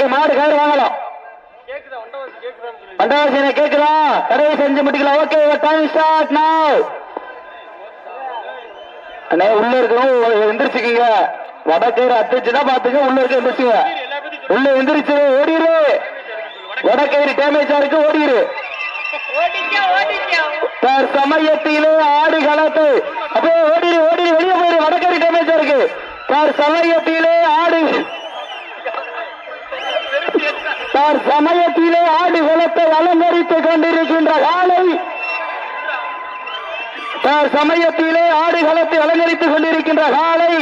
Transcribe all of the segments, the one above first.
Okay மாடு கயிறு வாங்கலாம் பண்டாவசியனை கேக்குதா கடையை செஞ்சு முடிக்கலாம் ஓகே டைம் ஸ்டார்ட் நவ் அண்ணே உள்ள இருக்கணும். எந்திரிச்சுக்கீங்க. வடக்கயிறு அத்துச்சுன்னா பாத்துக்க உள்ள இருக்க எந்திரிச்சுங்க. உள்ள எந்திரிச்சு ஓடிரு. வடக்கயிறு டேமேஜா இருக்கு. சார் சமயத்திலே ஆடு களத்து அப்படியே ஓடிரு ஓடிரு. வெளியே போயிரு. வடக்கயிறு டேமேஜா இருக்கு. சமயத்திலே ஆடு சார் சமயத்திலே ஆடு குலத்தை அலங்கரித்துக் கொண்டிருக்கின்ற காலை சார் சமயத்திலே ஆடு அலங்கரித்துக் கொண்டிருக்கின்ற காலை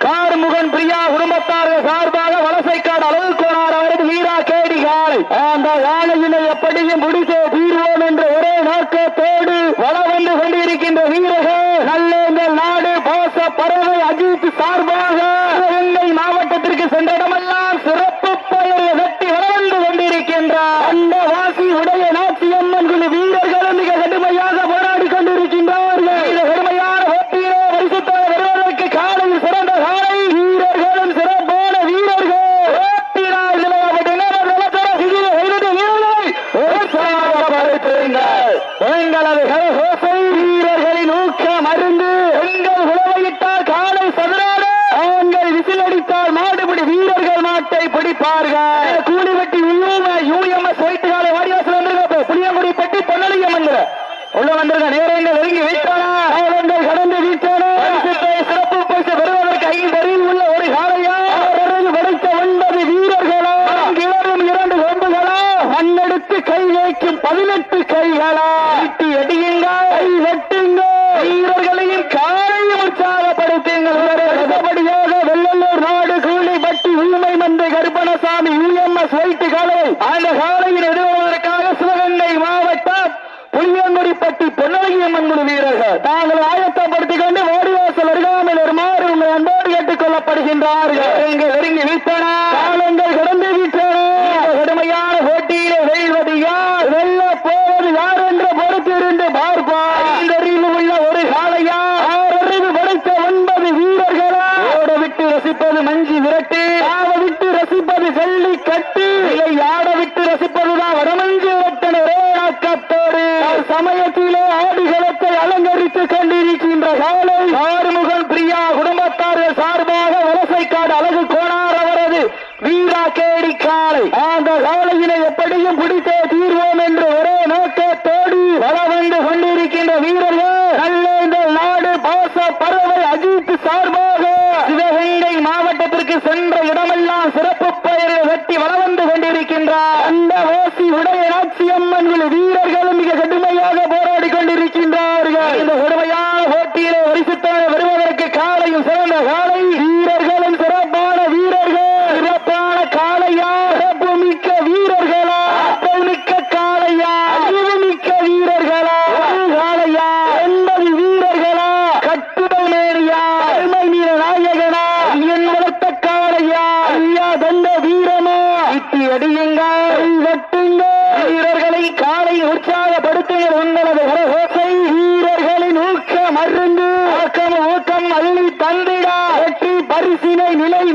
கார்முகன் பிரியா குடும்பத்தார்கள் சார்பாக வலசைக்காடு அளவு கோணார் அவரது வீரா கேடி காலை. அந்த காலையினை எப்படியும் முடித்து தீர்வோம் என்ற ஒரே நோக்கத்தோடு வள வந்து கொண்டிருக்கின்ற வீரர்கள் நல்லேங்கள் நாடு பாச பறவை அஜித் சார்பாக சிவகங்கை மாவட்டத்திற்கு சென்ற இடமெல்லாம் சிறப்பு பெயர் வெட்டி வள வந்து கொண்டிருக்கின்ற அந்த வாசி உடைய நாச்சியம்மன் குழு வீரர்களும் மிக கடுமையாக போராடி கொண்டிருக்கின்றார்கள் இந்த கடுமையான போட்டியிலே பரிசுத்தோடு வருவதற்கு காலையில் சிறந்த காலை வீரர்களும் சிறப்பான வீரர்கள் ஓட்டினார் நிலையப்பட்டினர் நிலத்தர சிகித செய்து வீரர்களை உற்சாகப்படுத்துங்கள் எங்களது கரகோசை வீரர்களின் ஊக்கம் அருந்து எங்கள் உழவையிட்டால் காலை சதுராடு ஆண்கள் விசில் அடித்தால் மாடுபிடி வீரர்கள் மாட்டை பிடிப்பார்கள் கூலி வெட்டி யூஎம்எஸ் ஒயிட்டு காலை வாடிவாசல் வந்திருக்க புளியங்குடி பெட்டி பொன்னலியம் வந்துரு உள்ள வந்திருக்க நேரங்கள் நெருங்கி வீட்டானா காலங்கள் கடந்து வீட்டானா பரிசுத்தை சிறப்பு பரிசு பெறுவதற்கு ஐந்து அருகில் உள்ள ஒரு காலையா அவரது படைத்த ஒன்பது வீரர்களா கிளறும் இரண்டு கொம்புகளா மண்ணெடுத்து கை வைக்கும் பதினெட்டு கைகளா? வீட்டி அடியுங்கள் கை வெட்டுங்க. வீரர்களையும் காலையும் உற்சாகப்படுத்துங்கள். அடுத்தபடியாக வெள்ளலூர் நாடு கூலிப்பட்டி உண்மை மந்தை கருப்பணசாமி யூஎம்எஸ் ஒயிட்டு காலை அந்த காலையில் எதிர்வதற்காக சிவகங்கை மாவட்டம் புளியங்குடிப்பட்டி பொன்னழகியம்மன் குழு வீரர்கள். தாங்கள் ஆயத்தப்படுத்திக் கொண்டு ஓடிவாசல் அருகாமையில் வருமாறு உங்கள் அன்போடு கேட்டுக் கொள்ளப்படுகின்றார்கள். நெருங்கி வீட்டன காலங்கள் கடந்து வீட்டன இந்த கடுமையான போட்டியிலே வெல்வது யார் வெல்ல போவது யார் என்ற பொறுத்திருந்து பார்ப்பார் ஐந்தறிவு உள்ள ஒரு காலையா ஆறறிவு படைத்த ஒன்பது வீரர்களா ஓட விட்டு ரசிப்பது மஞ்சி விரட்டு ஆட விட்டு ரசிப்பது ஜல்லி கட்டு இல்லை ஆட விட்டு ரசிப்பதுதான் வடமஞ்சி விரட்டன ஒரே நோக்கத்தோடு சமயத்திலே ஆடுகளத்தை அலங்கரித்துக் கொண்டிருக்கின்ற காலை ஆறுமுகன் பிரியா குடும்பத்தார்கள் சார்பாக வலசைக்காடு அழகு கோணார் அவரது வீரா கேடி காலை அந்த காலையினை எப்படியும் பிடித்தே தீர்வோம் என்று ஒரே நோக்கத்தோடு வள வந்து கொண்டிருக்கின்ற வீரர்கள் நல்லேந்தல் நாடு பாச பறவை சார்பாக சிவகங்கை மாவட்டத்திற்கு சென்ற இடமெல்லாம் சிறப்பு பெயரை வெட்டி வள வந்து கொண்டிருக்கின்றார். அந்த ஓசி உடைய நாச்சியம்மன் வீரர்களும் மிக கடுமையாக போராடி கொண்டிருக்கின்றார்கள். இந்த கடுமையான போட்டியிலே வரிசுத்தான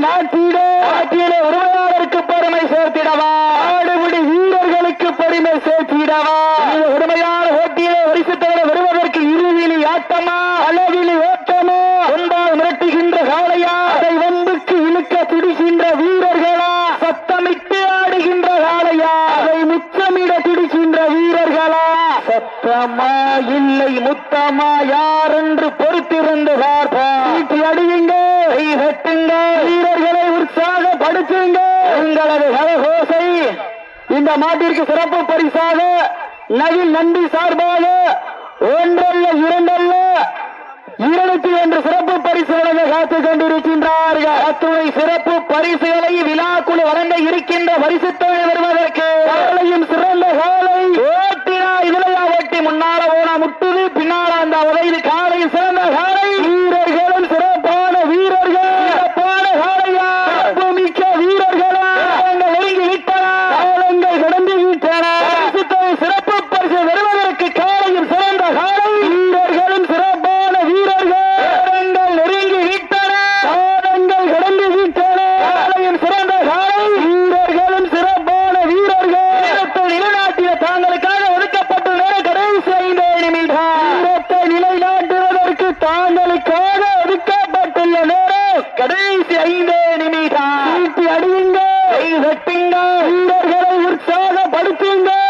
நாட்டிட நாட்டிலே உரிமையாளருக்கு பெருமை சேர்த்திடவா? ஆடுபிடி வீரர்களுக்கு பெருமை சேர்த்திடவா? உரிமையான போட்டியிலே வரிசு தவிர வருவதற்கு இருவிழி ஆட்டமா? அளவிலி சத்தமா இல்லை முத்தமா யார் என்று பொறுத்திருந்து பார்ப்போம் வீட்டி அடியுங்க. கை கட்டுங்க. வீரர்களை உற்சாகப்படுத்துங்க. உங்களது கரகோசை இந்த மாட்டிற்கு சிறப்பு பரிசாக நவில் நன்றி சார்பாக ஒன்றல்ல இரண்டல்ல இருநூத்தி ஒன்று சிறப்பு பரிசுகளை காத்துக் கொண்டிருக்கின்றார்கள். அத்துணை சிறப்பு பரிசுகளை விழாக்குழு வழங்க இருக்கின்ற பரிசுத்தொகை வருவதற்கு திரும்ப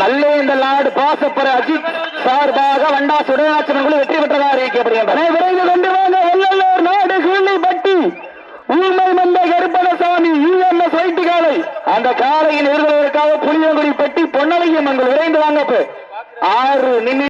நல்ல இந்த நாடு பாசப்பற அஜித் சார்பாக வண்டா சுடநாச்சன் குழு வெற்றி பெற்றதாக அறிவிக்கப்படுகின்றன விரைந்து கொண்டு வாங்க வெள்ளலூர் நாடு குள்ளிப்பட்டி. ஊமை மந்த கருப்பணசாமி யூஎம்எஸ் வைட்டு காலை. அந்த காலையின் விருதுகளுக்காக புளியங்குடி பட்டி பொன்னலையும் அங்கு விரைந்து வாங்க. ஆறு நிமிடம்